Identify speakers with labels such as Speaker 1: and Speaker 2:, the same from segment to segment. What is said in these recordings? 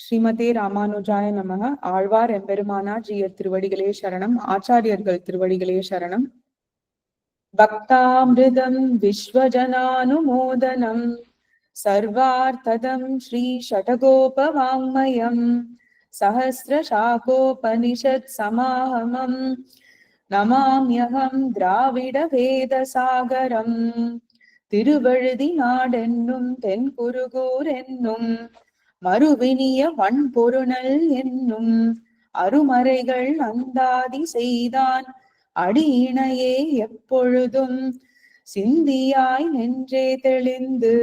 Speaker 1: ஸ்ரீமதே ராமானுஜாய நமக. ஆழ்வார் எம்பெருமானார் ஜீயர் திருவடிகளே சரணம். ஆச்சாரியர்கள் திருவடிகளே சரணம். பக்தாமிருதம் விஸ்வஜனானுமோதனம். சர்வார்த்ததம் ஸ்ரீ ஷடகோப ஷடகோபவாங்மயம். சஹசிரசாகோபனிஷத் சமாஹமம் நமாமியகம் திராவிட வேத சாகரம் திருவழுதி நாடென்னும் தென்குருகூர் என்னும் மறுவினிய வன்பொருணல் என்னும் அருமறைகள் அந்தாதி செய்தான். அடியினையே எப்பொழுதும் சிந்தியாய் நின்றே தெளிந்து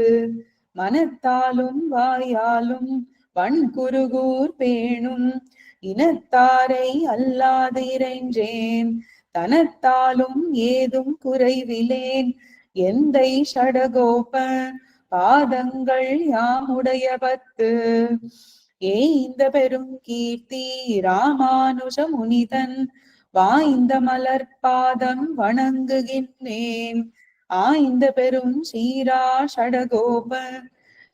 Speaker 1: மனத்தாலும் வாயாலும் வன்குருகூர் பேணும். இனத்தாரை அல்லாதிரைஞ்சேன் தனத்தாலும் ஏதும் குறைவிலேன். எந்தை ஷடகோப பாதங்கள் யாமுடைய பத்து ஏய்ந்த பெரும் கீர்த்தி ராமானுஜ முனிதன் வாய்ந்த மலர் பாதம் வணங்குகின்றேன். ஆய்ந்த பெரும் சீரா ஷடகோப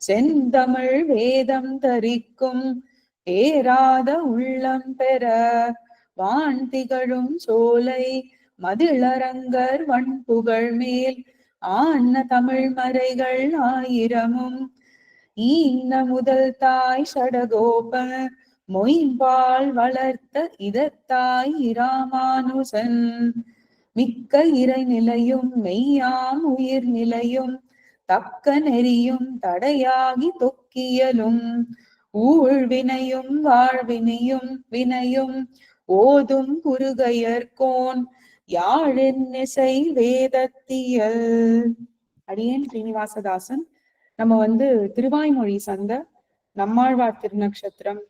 Speaker 1: செந்தமிழ் வேதம் தரிக்கும் ஏராத உள்ளம் பெற. வான் திகழும் சோலை மதிளரங்கர் வன்புகழ் மேல் ஆன்ன தமிழ் மறைகள் ஆயிரமும். ஈன்ன முதல் தாய் சடகோப மொயம்பால் வளர்த்த இதத்தாய் இராமானுசன் மிக்க இறைநிலையும் மெய்யாம் உயிர் நிலையும் தக்க நெறியும் தடையாகி தொக்கியலும். ஊழ்வினையும் வாழ்வினையும் வினையும் ஓதும் குறுகையர்கோன் யாழின் இசை வேதத்தியல். அடியேன் ஸ்ரீனிவாசதாசன் நம்ம வந்து திருவாய்மொழி சந்த நம்மாழ்வார் திருநக்ஷத்திரம்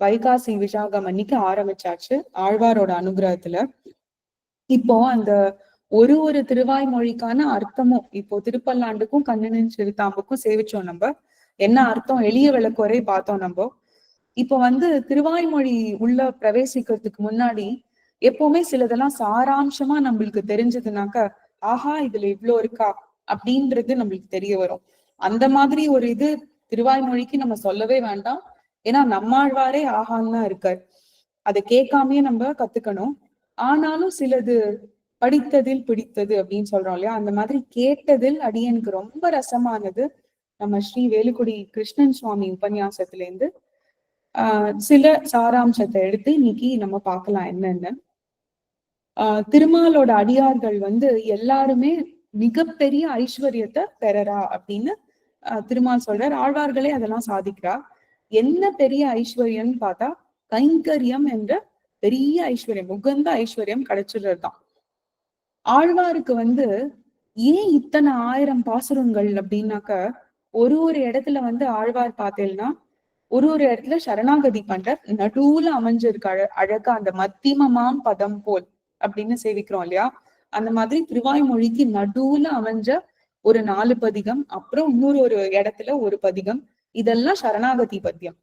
Speaker 1: வைகாசி விசாகம் அன்னைக்கு ஆரம்பிச்சாச்சு ஆழ்வாரோட அனுகிரகத்துல. இப்போ அந்த ஒரு ஒரு திருவாய்மொழிக்கான அர்த்தமும் இப்போ திருப்பல்லாண்டுக்கும் கண்ணனின் சிறுதாம்புக்கும் சேவிச்சோம் நம்ம. என்ன அர்த்தம்? எளிய விளக்குவரை பார்த்தோம் நம்ம. இப்போ வந்து திருவாய்மொழி உள்ள பிரவேசிக்கிறதுக்கு முன்னாடி எப்பவுமே சிலதெல்லாம் சாராம்சமா நம்மளுக்கு தெரிஞ்சதுனாக்க ஆஹா இதுல இவ்ளோ இருக்கா? அப்படின்றது நம்மளுக்கு தெரிய வரும். அந்த மாதிரி ஒரு இது திருவாய்மொழிக்கு நம்ம சொல்லவே வேண்டாம். ஏன்னா நம்மாழ்வாரே ஆஹான்னு தான் இருக்கார். அதை கேட்காமயே நம்ம கத்துக்கணும். ஆனாலும் சிலது படித்ததில் பிடித்தது அப்படின்னு சொல்றோம் இல்லையா? அந்த மாதிரி கேட்டதில் அடியனுக்கு ரொம்ப ரசமானது நம்ம ஸ்ரீ வேலுக்குடி கிருஷ்ணன் சுவாமி உபன்யாசத்துல இருந்து ஆஹ் சில சாராம்சத்தை எடுத்து இன்னைக்கு நம்ம பார்க்கலாம் என்னன்னு. ஆஹ் திருமாலோட அடியார்கள் வந்து எல்லாருமே மிகப்பெரிய ஐஸ்வர்யத்தை பெறறா அப்படின்னு ஆஹ் திருமால் சொல்றார். ஆழ்வார்களே அதெல்லாம் சாதிக்கிறா. என்ன பெரிய ஐஸ்வர்யம்னு பார்த்தா கைங்கரியம் என்ற பெரிய ஐஸ்வர்யம் உகந்த ஐஸ்வர்யம் கிடைச்சிடுறதுதான் ஆழ்வாருக்கு வந்து ஏன் இத்தனை ஆயிரம் பாசுரங்கள் அப்படின்னாக்க ஒரு ஒரு இடத்துல வந்து ஆழ்வார் பார்த்தேன்னா ஒரு ஒரு இடத்துல சரணாகதி பண்ற நடுவுல அமைஞ்சிருக்கு அழ அழகா அந்த மத்திமமாம் பதம் போல் அப்படின்னு சேவிக்கிறோம் இல்லையா? அந்த மாதிரி திருவாய்மொழிக்கு நடுவுல அமைஞ்ச ஒரு நாலு பதிகம் அப்புறம் இன்னொரு ஒரு இடத்துல ஒரு பதிகம் இதெல்லாம் சரணாகதி பத்தியம்.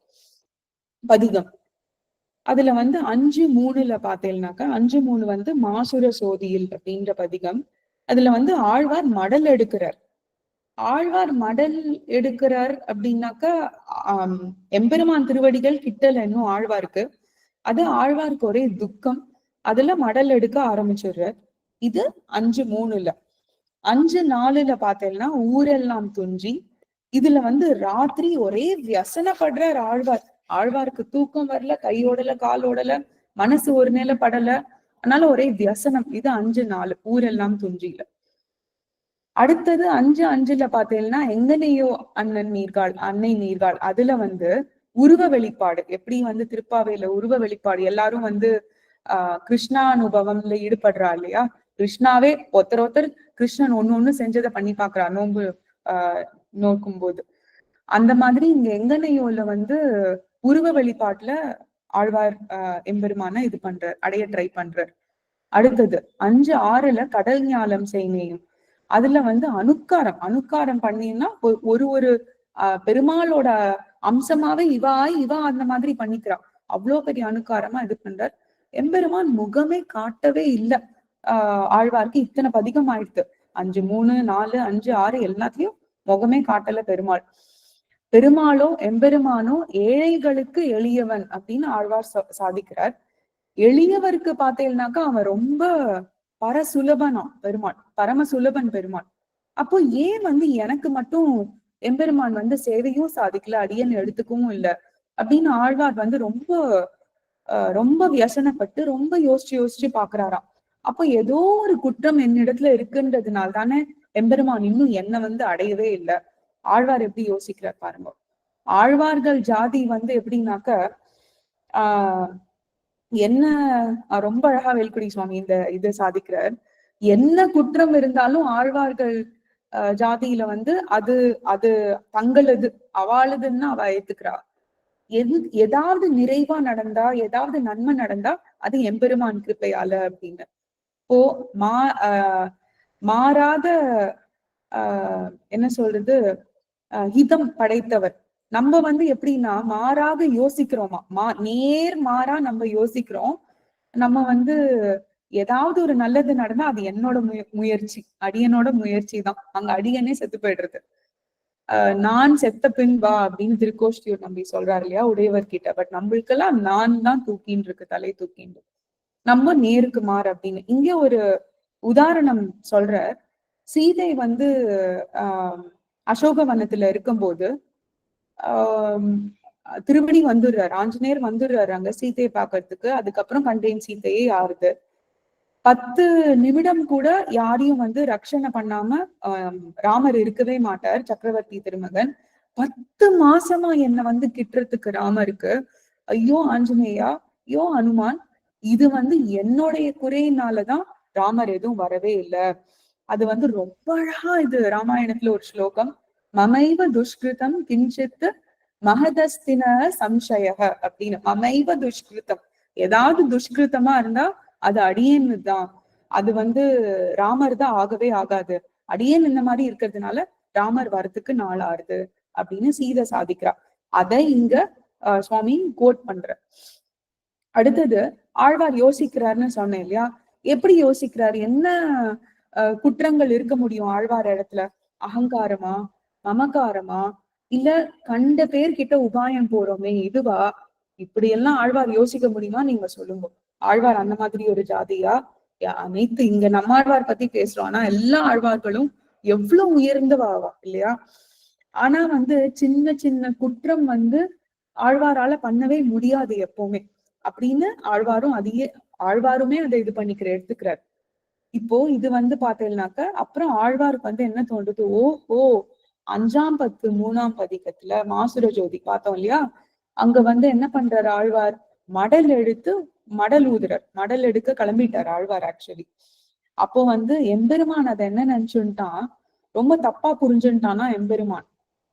Speaker 1: பதிகம். அதுல வந்து அஞ்சு மூணுல பாத்தீங்கன்னாக்கா அஞ்சு மூணு வந்து மாசுர சோதியில் அப்படின்ற பதிகம். அதுல வந்து ஆழ்வார் மடல் எடுக்கிறார். ஆழ்வார் மடல் எடுக்கிறார் அப்படின்னாக்கா ஆஹ் எம்பெருமான் திருவடிகள் கிட்டல என்னும் ஆழ்வாருக்கு. அது ஆழ்வாருக்கு ஒரே துக்கம். அதுல மடல் எடுக்க ஆரம்பிச்சிடுறார். இது அஞ்சு மூணுல. அஞ்சு நாலுல பார்த்தேன்னா ஊரெல்லாம் துஞ்சி இதுல வந்து ராத்திரி ஒரே வியசனப்படுறார் ஆழ்வார். ஆழ்வாருக்கு தூக்கம் வரல கையோடல காலோடல மனசு ஒரு நிலை படல. அதனால ஒரே வியசனம். இது அஞ்சு நாலு. ஊரெல்லாம் துஞ்சியில. அடுத்தது அஞ்சு அஞ்சுல பார்த்தேன்னா எங்கனையோ அண்ணன் நீர்கால் அன்னை நீர்கால். அதுல வந்து உருவ வெளிப்பாடு. எப்படி வந்து திருப்பாவையில உருவ வெளிப்பாடு? எல்லாரும் வந்து ஆஹ் கிருஷ்ணா அனுபவம்ல ஈடுபடுறா இல்லையா? கிருஷ்ணாவே ஒருத்தர் ஒருத்தர் கிருஷ்ணன் ஒண்ணு ஒண்ணு செஞ்சதை பண்ணி பாக்குறா நோன்பு ஆஹ் நோக்கும் போது அந்த மாதிரி இங்க எங்கனையோல வந்து உருவ வெளிப்பாட்டுல ஆழ்வார் ஆஹ் எம்பெருமான இது பண்றார் அடைய ட்ரை பண்றார். அடுத்தது அஞ்சு ஆறுல கடல் ஞாலம் செய்நேயும் அதுல வந்து அணுக்காரம் அணுக்காரம் பண்ணினா ஒரு ஒரு பெருமாளோட அம்சமாவே இவா இவா அந்த மாதிரி பண்ணிக்கிறா. அவ்வளவு பெரிய அணுக்காரமா இது பண்றார். எம்பெருமான் முகமே காட்டவே இல்லை. ஆஹ் ஆழ்வார்க்கு இத்தனை பதிகம் ஆயிடுத்து அஞ்சு மூணு நாலு அஞ்சு ஆறு எல்லாத்தையும் முகமே காட்டல பெருமாள். பெருமாளோ எம்பெருமானோ ஏழைகளுக்கு எளியவன் அப்படின்னு ஆழ்வார் சாதிக்கிறார். எளியவருக்கு பார்த்தேன்னாக்கா அவன் ரொம்ப பரசுலபனா பெருமாள் பரம சுலபன் பெருமாள். அப்போ ஏன் வந்து எனக்கு மட்டும் எம்பெருமான் வந்து சேவையும் சாதிக்கல அடியன் எடுத்துக்கவும் இல்லை அப்படின்னு ஆழ்வார் வந்து ரொம்ப ரொம்ப வியசனப்பட்டு ரொம்ப யோசிச்சு யோசிச்சு பாக்குறாராம். அப்போ ஏதோ ஒரு குற்றம் என்னிடத்துல இருக்குன்றதுனால தானே எம்பெருமான் இன்னும் என்ன வந்து அடையவே இல்லை. ஆழ்வார் எப்படி யோசிக்கிறார் பாருங்க. ஆழ்வார்கள் ஜாதி வந்து எப்படின்னாக்க ஆஹ் என்ன ரொம்ப அழகா வேல்குடி சுவாமி இந்த இதை சாதிக்கிறார். என்ன குற்றம் இருந்தாலும் ஆழ்வார்கள் ஜாதியில வந்து அது அது தங்களது அவளுதுன்னு அவ ஏத்துக்கிறா. எது ஏதாவது நிறைவா நடந்தா ஏதாவது நன்மை நடந்தா அது எம்பெருமான் கிருப்பையால அப்படின்னு. இப்போ மா ஆஹ் மாறாத ஆஹ் என்ன சொல்றது ஹிதம் படைத்தவர். நம்ம வந்து எப்படின்னா மாறாக யோசிக்கிறோமா? மா நேர் மாறா நம்ம யோசிக்கிறோம். நம்ம வந்து ஏதாவது ஒரு நல்லது நடந்தா அது என்னோட முய முயற்சி அடியனோட முயற்சி தான். அங்க அடியனே செத்து போயிடுறது. நான் செத்த பின் வா அப்படின்னு திருக்கோஷ்டியூர் நம்பி சொல்றாரு இல்லையா உடையவர் கிட்ட பட் நம்மளுக்கெல்லாம் நான் தான் தூக்கின்னு இருக்கு தலை தூக்கின்னு. நம்ம நேருக்கு மாறு அப்படின்னு. இங்க ஒரு உதாரணம் சொல்ற சீதை வந்து ஆஹ் அசோகவனத்துல இருக்கும்போது ஆஹ் திருமணி வந்துடுறாரு. ஆஞ்சநேயர் வந்துடுறாரு அங்க சீதையை பாக்குறதுக்கு அதுக்கப்புறம் கண்டேன் சீதையே ஆறுது. பத்து நிமிடம் கூட யாரையும் வந்து ரக்ஷணை பண்ணாம ராமர் இருக்கவே மாட்டார் சக்கரவர்த்தி திருமகன். பத்து மாசமா என்ன வந்து கிட்டுறதுக்கு ராமருக்கு. ஐயோ ஆஞ்சநேயா ஐயோ அனுமான் இது வந்து என்னுடைய குறையினாலதான் ராமர் எதுவும் வரவே இல்லை. அது வந்து ரொம்ப அழகா இது ராமாயணத்துல ஒரு ஸ்லோகம். மமைவ துஷ்கிருதம் கிஞ்சித்து மகதஸ்தின சம்சயக அப்படின்னு. மமைவ துஷ்கிருதம். ஏதாவது துஷ்கிருத்தமா இருந்தா அது அடியேன்னு தான் அது வந்து ராமர் தான் ஆகவே ஆகாது. அடியேன் இந்த மாதிரி இருக்கிறதுனால ராமர் வரத்துக்கு நாள் ஆறுது அப்படின்னு சீதை சாதிக்கிறா. அதை இங்க சுவாமி கோட் பண்ற. அடுத்தது ஆழ்வார் யோசிக்கிறாருன்னு சொன்னேன் இல்லையா? எப்படி யோசிக்கிறார்? என்ன குற்றங்கள் இருக்க முடியும் ஆழ்வார் இடத்துல? அகங்காரமா? மமகாரமா இல்ல கண்ட பேர்கிட்ட உபாயம் போறோமே இதுவா? இப்படி எல்லாம் ஆழ்வார் யோசிக்க முடியுமா? நீங்க சொல்லுங்க. ஆழ்வார் அந்த மாதிரி ஒரு ஜாதியா? அனைத்து இங்க நம்ம ஆழ்வார் பத்தி பேசுறோம். ஆனா எல்லா ஆழ்வார்களும் எவ்வளவு உயர்ந்தவாவா? இல்லையா? ஆனா வந்து சின்ன சின்ன குற்றம் வந்து ஆழ்வாரால பண்ணவே முடியாது எப்பவுமே. அப்படின்னு ஆழ்வாரும் அதையே ஆழ்வாருமே அதை இது பண்ணிக்கிற எடுத்துக்கிறார். இப்போ இது வந்து பாத்தீங்கன்னாக்க அப்புறம் ஆழ்வாருக்கு வந்து என்ன தோன்றுது? ஓ ஓ அஞ்சாம் பத்து மூணாம் பதிக்கத்துல மாசுர ஜோதி பார்த்தோம் இல்லையா? அங்க வந்து என்ன பண்றாரு ஆழ்வார்? மடல் எடுத்து மடல் ஊதுறார். மடல் எடுக்க கிளம்பிட்டார் ஆழ்வார் ஆக்சுவலி அப்போ வந்து எம்பெருமான் அதை என்ன நினைச்சுட்டான் ரொம்ப தப்பா புரிஞ்சுட்டானா எம்பெருமான்?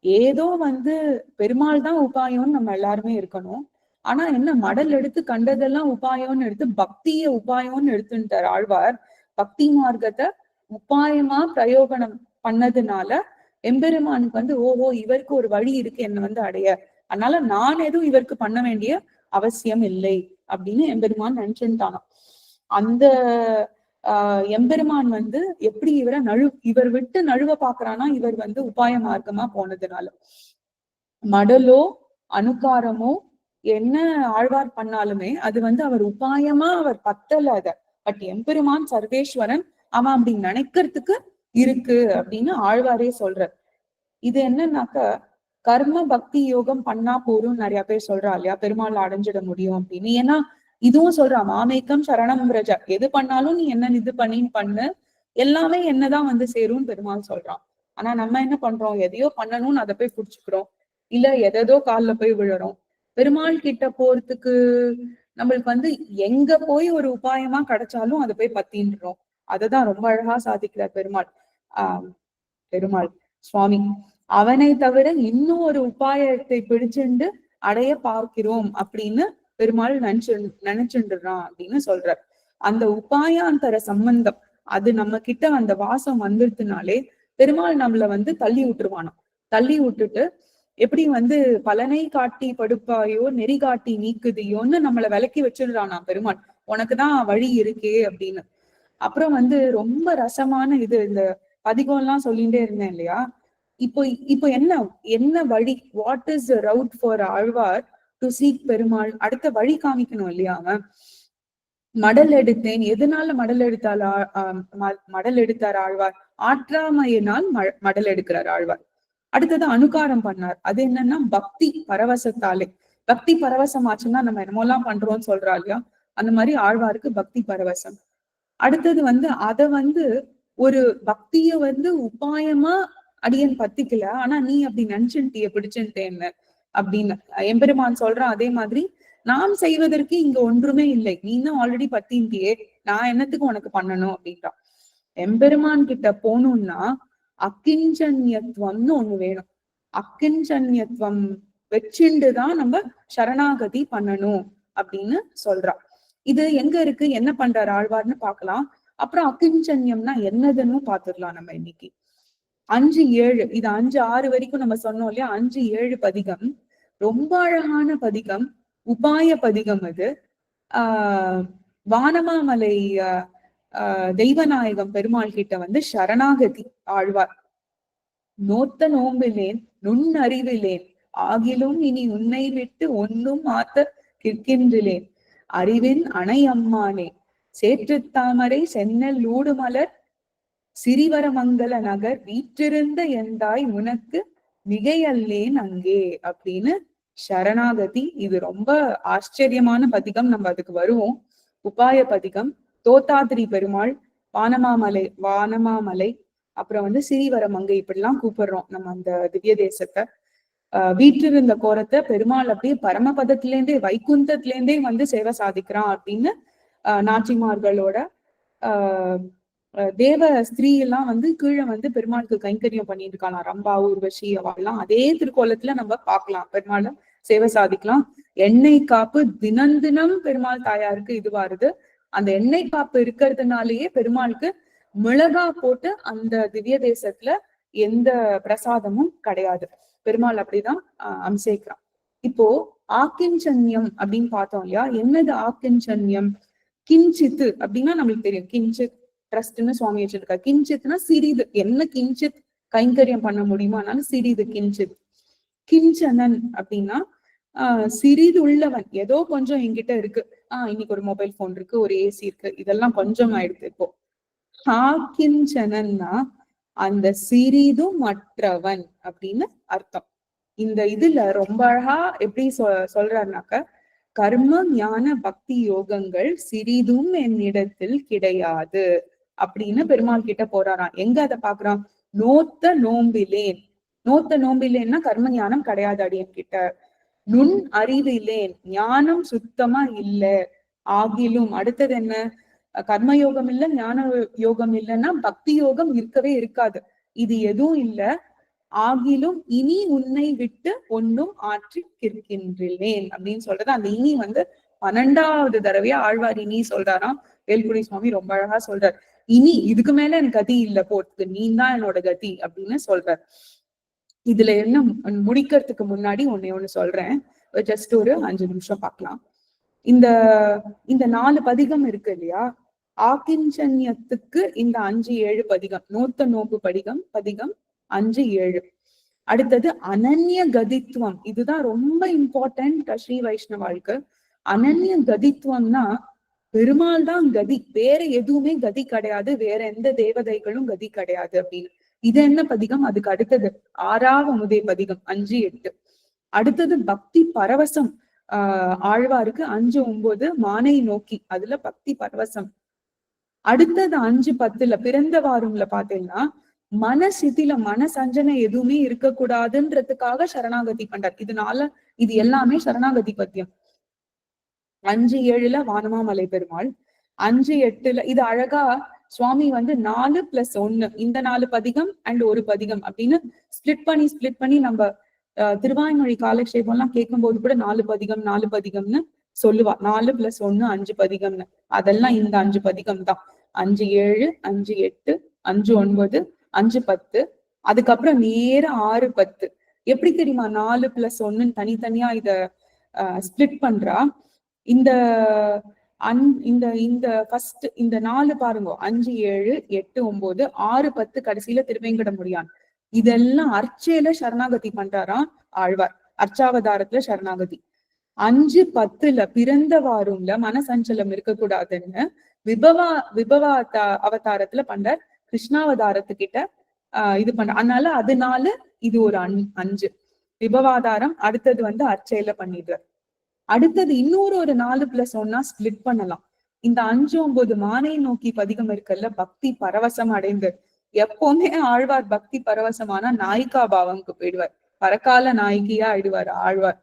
Speaker 1: ஏதோ வந்து பெருமாள் தான் உபாயம்னு நம்ம எல்லாருமே இருக்கணும். ஆனா என்ன மடல் எடுத்து கண்டதெல்லாம் உபாயம்னு எடுத்து பக்திய உபாயம்னு எடுத்துட்டார் ஆழ்வார். பக்தி மார்க்கத்தை உபாயமா பிரயோகனம் பண்ணதுனால எம்பெருமானுக்கு வந்து ஓஹோ இவருக்கு ஒரு வழி இருக்கு என்ன வந்து அடைய. அதனால நான் எதுவும் இவருக்கு பண்ண வேண்டிய அவசியம் இல்லை அப்படின்னு எம்பெருமான் நினைச்சுட்டானோ அந்த ஆஹ் எம்பெருமான் வந்து எப்படி இவரை நழு இவர் விட்டு நழுவ பாக்குறானா இவர் வந்து உபாய மார்க்கமா போனதுனால. மடலோ அனுகாரமோ என்ன ஆழ்வார் பண்ணாலுமே அது வந்து அவர் உபாயமா அவர் பத்தல அத. பட் எம்பெருமான் சர்வேஸ்வரன் அவன் அப்படி நினைக்கிறதுக்கு இருக்கு அப்படின்னு ஆழ்வாரே சொல்ற இது என்னன்னாக்க கர்ம பக்தி யோகம் பண்ணா போரும் நிறைய பேர் சொல்றா இல்லையா? பெருமாள் அடைஞ்சிட முடியும் அப்படின்னு. ஏன்னா இதுவும் சொல்றா மாமேக்கம் சரணம் பிரஜ எது பண்ணாலும் நீ என்ன இது பண்ணின்னு பண்ணு. எல்லாமே என்னதான் வந்து சேரும்னு பெருமாள் சொல்றான். ஆனா நம்ம என்ன பண்றோம்? எதையோ பண்ணணும்னு அதை போய் புடிச்சுக்கிறோம். இல்ல எதோ காலில் போய் விழுறோம். பெருமாள் கிட்ட போறதுக்கு நம்மளுக்கு வந்து எங்க போய் ஒரு உபாயமா கிடைச்சாலும் அதை போய் பத்தின்றோம். அததான் ரொம்ப அழகா சாதிக்கிறார் பெருமாள். ஆஹ் பெருமாள் சுவாமி. அவனை தவிர இன்னும் ஒரு உபாயத்தை பிடிச்சுண்டு அடைய பார்க்கிறோம் அப்படின்னு பெருமாள் நினைச்சு நினைச்சுடுறான் அப்படின்னு சொல்ற அந்த உபாயாந்தர சம்பந்தம் அது நம்ம கிட்ட அந்த வாசம் வந்துருதுனாலே பெருமாள் நம்மள வந்து தள்ளி விட்டுருவானோ தள்ளி விட்டுட்டு எப்படி வந்து பலனை காட்டி படுப்பாயோ நெறி காட்டி நீக்குதியோன்னு நம்மள விலக்கி வச்சிடுறானா பெருமாள். உனக்குதான் வழி இருக்கே அப்படின்னு. அப்புறம் வந்து ரொம்ப ரசமான இது இந்த பதிகம் எல்லாம் சொல்லிட்டே இருந்தேன் இல்லையா? இப்போ இப்போ என்ன என்ன வழி what is route for Alwar to seek Perumal? அடுத்த வழி காமிக்கணும் இல்லையா அவன்? மடல் எடுத்தேன். எதனால மடல் எடுத்தால் மடல் எடுத்தார் ஆழ்வார்? ஆற்றாமையினால் மடல் எடுக்கிறார் ஆழ்வார். அடுத்தது அனுகாரம் பண்ணார். அது என்னன்னா பக்தி பரவசத்தாலே. பக்தி பரவசம் ஆச்சுன்னா நம்ம என்னமோலாம் பண்றோம்னு சொல்றா இல்லையா? அந்த மாதிரி ஆழ்வாருக்கு பக்தி பரவசம். அடுத்தது வந்து அத வந்து ஒரு பக்திய வந்து உபாயமா அடியன் பத்திக்கல. ஆனா நீ அப்படி நினைச்சுட்டிய பிடிச்சுட்டேன்னு அப்படின்னு. எம்பெருமான் சொல்றான் அதே மாதிரி நாம் செய்வதற்கு இங்க ஒன்றுமே இல்லை. நீ தான் ஆல்ரெடி பத்தின்ட்டியே. நான் என்னத்துக்கு உனக்கு பண்ணணும்? அப்படின்ட்டான். எம்பெருமான் கிட்ட போகணும்னா அக்கிஞ்சன்யத்வம்னு ஒண்ணு வேணும். அக்கிஞ்சன்யத்துவம் வச்சுண்டுதான் நம்ம சரணாகதி பண்ணணும் அப்படின்னு சொல்றான். இது எங்க இருக்கு? என்ன பண்றாரு ஆழ்வார்னு பாக்கலாம் அப்புறம் அக்கிஞ்சன்யம்னா என்னதுன்னு பாத்துடலாம் நம்ம இன்னைக்கு. அஞ்சு ஏழு இது அஞ்சு ஆறு வரைக்கும் நம்ம சொன்னோம் இல்லையா? அஞ்சு ஏழு பதிகம். ரொம்ப அழகான பதிகம். உபாய பதிகம் அது. ஆஹ் வானமாமலை தெய்வநாயகம் பெருமாள் கிட்ட வந்து சரணாகதி ஆழ்வார். நோத்த நோம்பிலேன் நுண் அறிவிலேன் ஆகிலும் இனி உன்னை விட்டு ஒன்றும் மாத்த கிற்கின்றிலேன் அறிவின் அணை அம்மானே சேற்று தாமரை சென்னல் ஊடுமலர் சிறிவரமங்கல நகர் வீற்றிருந்த எந்தாய் உனக்கு மிகையல்லேன் அங்கே அப்படின்னு சரணாகதி. இது ரொம்ப ஆச்சரியமான பதிகம். நம்ம அதுக்கு வருவோம். உபாய பதிகம். தோத்தாதிரி பெருமாள் வானமாமலை வானமாமலை அப்புறம் வந்து சிறிவரமங்கை இப்படிலாம் கூப்பிடுறோம். நம்ம அந்த திவ்ய தேசத்தை. ஆஹ் வீற்றிருந்த கோரத்தை பெருமாள் அப்படியே பரமபதத்திலேருந்தே வைகுந்தத்திலேருந்தே வந்து சேவை சாதிக்கிறான் அப்படின்னு ஆஹ் நாச்சிமார்களோட ஆஹ் தேவ ஸ்திரீ எல்லாம் வந்து கீழே வந்து பெருமாளுக்கு கைங்கரியம் பண்ணிட்டு இருக்கலாம் ரம்பா ஊர்வசி அவெல்லாம் அதே திருக்கோலத்துல நம்ம பார்க்கலாம். பெருமாளை சேவை சாதிக்கலாம். எண்ணெய் காப்பு தினம் தினம் பெருமாள் தாயாருக்கு இது வருது. அந்த எண்ணெய் காப்பு இருக்கிறதுனாலயே பெருமாளுக்கு மிளகா போட்டு அந்த திவ்ய தேசத்துல எந்த பிரசாதமும் கிடையாது. பெருமாள் அப்படிதான் அம்சேக்கிறான். இப்போ ஆக்கிஞ்சன்யம் அப்படின்னு பார்த்தோம் இல்லையா? என்னது ஆக்கிஞ்சன்யம் கிஞ்சித்து அப்படின்னா நம்மளுக்கு தெரியும். கிஞ்சித் ட்ரஸ்ட்னு சுவாமி வச்சிருக்கா கிஞ்சித்னா சிறிது. என்ன கிஞ்சித்? கைங்கரியம் பண்ண முடியுமானாலும் சிறிது கிஞ்சித். கிஞ்சனன் அப்படின்னா ஆஹ் சிறிது உள்ளவன். ஏதோ கொஞ்சம் என்கிட்ட இருக்கு. ஆஹ் இன்னைக்கு ஒரு மொபைல் போன் இருக்கு ஒரு ஏசி இருக்கு. இதெல்லாம் கொஞ்சம் ஆயிடுது இப்போ. ஹாக்கிஞ்சனன்னா அந்த சிறிதும் மற்றவன் அப்படின்னு அர்த்தம். இந்த இதுல ரொம்ப அழகா எப்படி சொ சொல்றாருனாக்க கர்ம ஞான பக்தி யோகங்கள் சிறிதும் என்னிடத்தில் கிடையாது. அப்படின்னு பெருமாள் கிட்ட போறாராம். எங்க அதை பாக்குறான்? நோத்த நோம்பிலேன். நோத்த நோம்பிலேன்னா கர்ம ஞானம் கிடையாது அடியன் கிட்ட நுண் அறிவிலேன். ஞானம் சுத்தமா இல்ல. ஆகிலும் அடுத்தது என்ன? கர்மயோகம் இல்ல ஞான யோகம் இல்லைன்னா பக்தி யோகம் இருக்கவே இருக்காது. இது எதுவும் இல்ல. ஆகிலும் இனி உன்னை விட்டு ஒன்னும் ஆற்றி கிற்கின்றேன் அப்படின்னு சொல்றது அந்த இனி வந்து பன்னெண்டாவது தடவையா ஆழ்வார் இனி சொல்றாராம். வேல்குடி சுவாமி ரொம்ப அழகா சொல்றாரு. இனி இதுக்கு மேல எனக்கு கதி இல்ல போறதுக்கு நீ தான் என்னோட கதி அப்படின்னு சொல்ற இதுல என்ன முடிக்கிறதுக்கு முன்னாடி ஒன்னே ஒண்ணு சொல்றேன். ஜஸ்ட் ஒரு அஞ்சு நிமிஷம் பார்க்கலாம் இந்த இந்த நாலு பதிகம் இருக்கு இல்லையா? ஆக்கிஞ்சன்யத்துக்கு இந்த அஞ்சு ஏழு பதிகம் நூத்த நோக்கு படிகம் பதிகம் அஞ்சு ஏழு. அடுத்தது அனன்ய கதித்துவம் இதுதான் ரொம்ப இம்பார்ட்டன்ட் ஸ்ரீ வைஷ்ணவாளுக்கு. அனன்ய கதித்துவம்னா பெருமாள் தான் கதி. வேற எதுவுமே கதி கிடையாது. வேற எந்த தேவதைகளும் கதி கிடையாது அப்படின்னு. இது என்ன பதிகம்? அதுக்கு அடுத்தது ஆறாவது முதே பதிகம் அஞ்சு எட்டு. அடுத்தது பக்தி பரவசம். ஆஹ் ஆழ்வாருக்கு அஞ்சு ஒன்பது மானை நோக்கி. அதுல பக்தி பரவசம். அடுத்தது அஞ்சு பத்துல பிறந்த வாரம்ல பாத்தீங்கன்னா மன சிதில மன சஞ்சனை எதுவுமே இருக்கக்கூடாதுன்றதுக்காக சரணாகதி பண்றார். இதனால இது எல்லாமே சரணாகதி பத்தியம். அஞ்சு ஏழுல வானமாமலை பெருமாள். அஞ்சு எட்டுல இது அழகா சுவாமி வந்து நாலு பிளஸ் ஒன்னு இந்த நாலு பதிகம் அண்ட் ஒரு பதிகம் அப்படின்னு ஸ்பிளிட் பண்ணி ஸ்பிளிட் பண்ணி நம்ம திருவாய்மொழி காலக்ஷேபம் எல்லாம் கேட்கும் போது கூட நாலு பதிகம் நாலு பதிகம்னு சொல்லுவா. நாலு பிளஸ் ஒன்னு அஞ்சு பதிகம்னு. அதெல்லாம் இந்த அஞ்சு பதிகம் தான். அஞ்சு ஏழு அஞ்சு எட்டு அஞ்சு ஒன்பது அஞ்சு பத்து அதுக்கப்புறம் நேர ஆறு பத்து. எப்படி தெரியுமா? நாலு பிளஸ் ஒன்னுன்னு தனித்தனியா இத ஸ்பிளிட் பண்றா? இந்த அன் இந்த இந்த ஃபர்ஸ்ட் இந்த நாலு பாருங்க. அஞ்சு ஏழு எட்டு ஒன்பது ஆறு பத்து கடைசியில திருவேங்கட முடியான் இதெல்லாம் அர்ச்சையில சரணாகதி பண்றாராம் ஆழ்வார். அர்ச்சாவதாரத்துல சரணாகதி. அஞ்சு பத்துல பிறந்த வாரும்ல மனசஞ்சலம் இருக்கக்கூடாதுன்னு விபவா விபவா அவதாரத்துல பண்றார். கிருஷ்ணாவதாரத்துக்கிட்ட ஆஹ் இது பண்ற அதனால அதனால இது ஒரு அன் அஞ்சு. விபவாதாரம் அடுத்தது வந்து அர்ச்சையில பண்ணிடுறார். அடுத்தது இன்னொரு ஒரு நாலு பிளஸ் ஒன்னா ஸ்பிளிட் பண்ணலாம். இந்த அஞ்சு ஒன்பது மானை நோக்கி பதிகம் இருக்குல்ல பக்தி பரவசம் அடைந்து எப்பவுமே ஆழ்வார் பக்தி பரவசமான நாயிகா பாவம்க்கு போயிடுவார். பரக்கால நாயகியா ஆயிடுவார் ஆழ்வார்.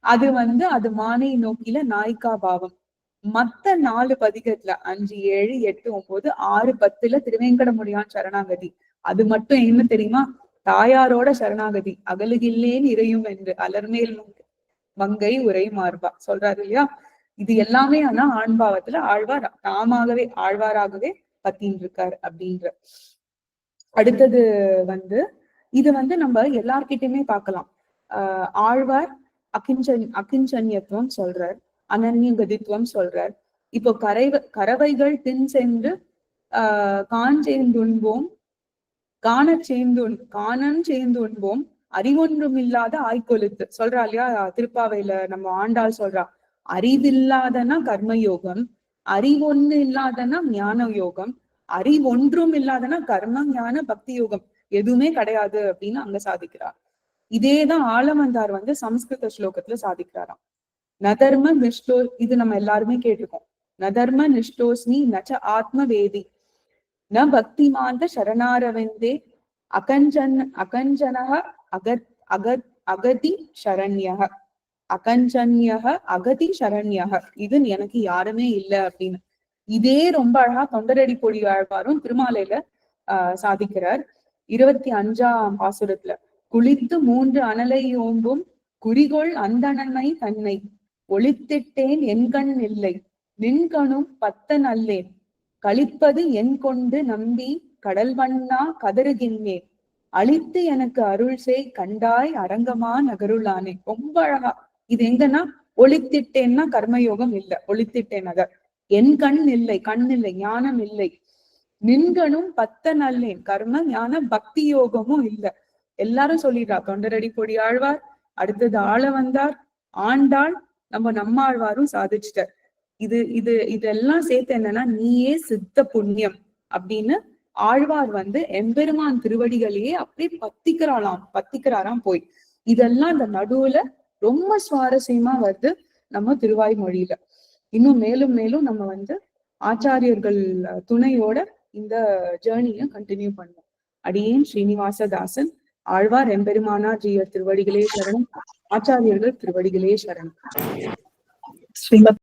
Speaker 1: அது வந்து அது மானை நோக்கில நாயிகா பாவம். மத்த நாலு பதிகத்துல அஞ்சு ஏழு எட்டு ஒன்பது ஆறு பத்துல திருவேங்கடமுடியான் சரணாகதி. அது மட்டும் என்ன தெரியுமா? தாயாரோட சரணாகதி. அகலுகில்லேன் இறையும் என்று அலர்மேல் மங்கை உரை மார்பா சொல்றாரு இல்லையா? இது எல்லாமே ஆனா ஆண்பாவத்துல ஆழ்வார் தாமாகவே ஆழ்வாராகவே பத்தின் இருக்காரு அப்படின்ற. அடுத்தது வந்து இது வந்து நம்ம எல்லார்கிட்டயுமே பார்க்கலாம். ஆஹ் ஆழ்வார் அகிஞ்சன் அகிஞ்சன்யத்துவம் சொல்றார் அனன்ய கதித்துவம் சொல்றார். இப்போ கரை கறவைகள் பின் சென்று ஆஹ் காஞ்சேந்துண்போம் காண சேர்ந்து காணன் சேர்ந்துண்போம் அறிவொன்றும் இல்லாத ஆய்கொழுத்து. சொல்றா இல்லையா? திருப்பாவையில நம்ம ஆண்டாள் சொல்றா அறிவில்லாதனா கர்மயோகம் அறிவொன்னு இல்லாதனா ஞான யோகம் அறிவொன்றும் இல்லாதனா கர்ம ஞான பக்தி யோகம் எதுவுமே கிடையாது அப்படின்னு அங்க சாதிக்கிறார் இதேதான் ஆலமந்தார் வந்து சம்ஸ்கிருத ஸ்லோகத்துல சாதிக்கிறாராம். நதர்ம நிஷ்டோ இது நம்ம எல்லாருமே கேட்டிருக்கோம். நதர்ம நிஷ்டோஸ்மி நச்ச ஆத்ம வேதி ந பக்திமாந்த சரணாரவிந்தே அகஞ்சன் அகஞ்சனக அகத் அகத் அகதி சரண்யக. அகஞ்சன்யக அகதி சரண்யக. இது எனக்கு யாருமே இல்லை அப்படின்னு. இதே ரொம்ப அழகா தொண்டரடி பொடி ஆழ்வாரும் திருமாலையில ஆஹ் சாதிக்கிறார். இருபத்தி அஞ்சாம் பாசுரத்துல. குளித்து மூன்று அனலை ஓம்பும் குறிகோள் அந்தணனை தன்னை. ஒளித்திட்டேன் என் கண் இல்லை. நின்கணும் பத்தன் அல்லேன். கழிப்பது என் கொண்டு நம்பி கடல் வண்ணா கதறுகின்றேன். அழித்து எனக்கு அருள் செய் கண்டாய் அரங்கமா நகருளானே. ரொம்ப அழகா. இது எங்கன்னா ஒளித்திட்டேன்னா கர்மயோகம் இல்ல. ஒளித்திட்டேன் அத என் கண் இல்லை கண் இல்லை ஞானம் இல்லை. நின்கணும் பத்த நல்லேன் கர்ம ஞான பக்தி யோகமும் இல்ல. எல்லாரும் சொல்லிடுறா தொண்டரடி கொடி ஆழ்வார் அடுத்தது ஆள வந்தார் ஆண்டாள் நம்ம நம்மாழ்வாரும் சாதிச்சிட்டார். இது இது இதெல்லாம் சேர்த்து என்னன்னா நீயே சித்த புண்ணியம் அப்படின்னு ஆழ்வார் வந்து எம்பெருமான் திருவடிகளையே அப்படியே பத்திக்கிறாளாம் பத்திக்கிறாராம் போய். இதெல்லாம் இந்த நடுவுல ரொம்ப சுவாரஸ்யமா வருது நம்ம திருவாய் மொழியில. இன்னும் மேலும் மேலும் நம்ம வந்து ஆச்சாரியர்கள் துணையோட இந்த ஜேர்னிய கண்டினியூ பண்ணுவோம். அடியேன் ஸ்ரீனிவாசதாசன் ஆழ்வார் எம்பெருமானார் ஜீயர் திருவடிகளே சரணம் ஆச்சாரியர்கள் திருவடிகளே சரணம்.
Speaker 2: ஸ்ரீமத்